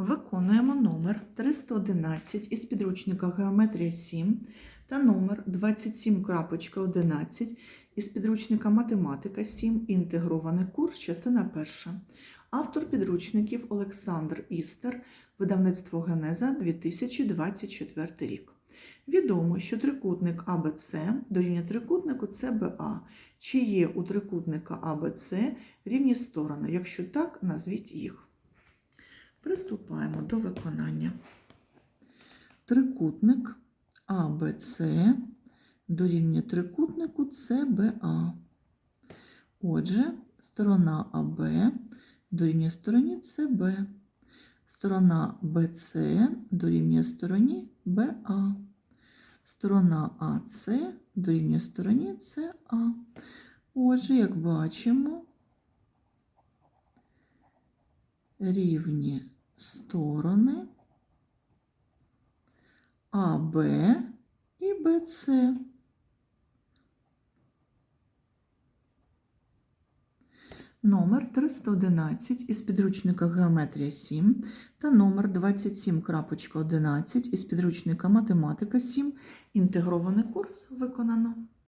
Виконуємо номер 311 із підручника Геометрія 7 та номер 27.11 із підручника Математика 7. Інтегрований курс, частина перша. Автор підручників Олександр Істер, видавництво Генеза 2024 рік. Відомо, що трикутник АБЦ дорівнює трикутнику ЦБА. Чи є у трикутника АБЦ рівні сторони? Якщо так, назвіть їх. Приступаємо до виконання. Трикутник АБЦ дорівнює трикутнику ЦБА. Отже, сторона АБ дорівнює стороні ЦБ. Сторона БЦ дорівнює стороні БА. Сторона АЦ дорівнює стороні СА. Отже, як бачимо, рівні сторони АБ і БЦ. Номер 311 із підручника Геометрія 7 та номер 27.11 із підручника Математика 7. Інтегрований курс виконано.